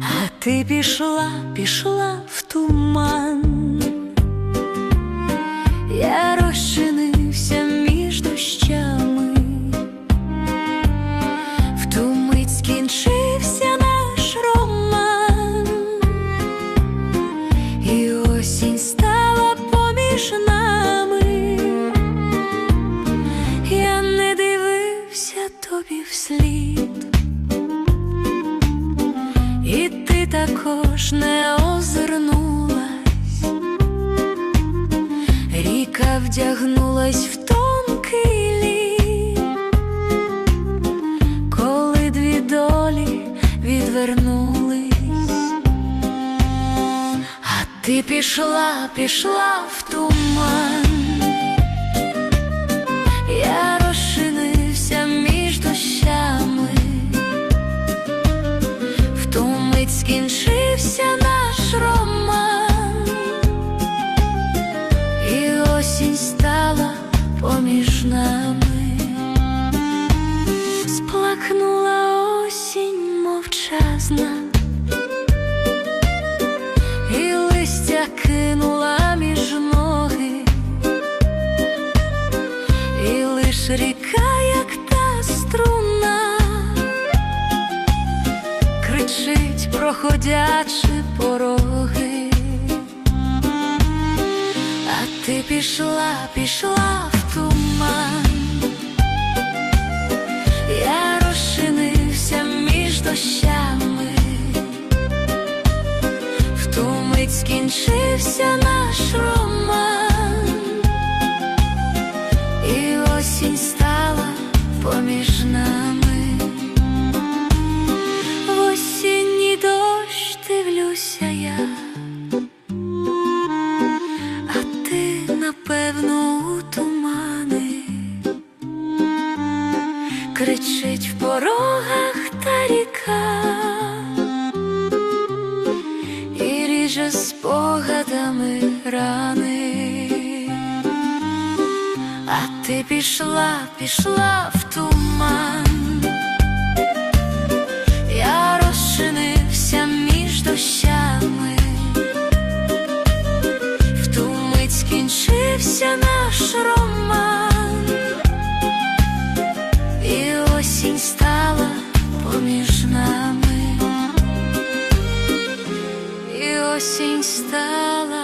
А ти пішла, пішла в туман, я розчинився між дощами, в ту мить скінчився наш роман, і осінь стала поміж нами. Вслід. І ти також не озирнулась, ріка вдягнулась в тонкий лід, коли дві долі відвернулись, а ти пішла, пішла в туман. Осінь стала поміж нами, сплакнула осінь мовчазна, і листя кинула між ноги, і лиш ріка, як та струна кричить, проходячи пороги, ти пішла, пішла в туман, я розчинився між дощами, в ту мить скінчився наш роман, і осінь стала поміж ти напевно у тумани, кричить в порогах та ріка, і ріже спогадами рани, а ти пішла, пішла в туман. Скінчився наш роман, і осінь стала поміж нами, і осінь стала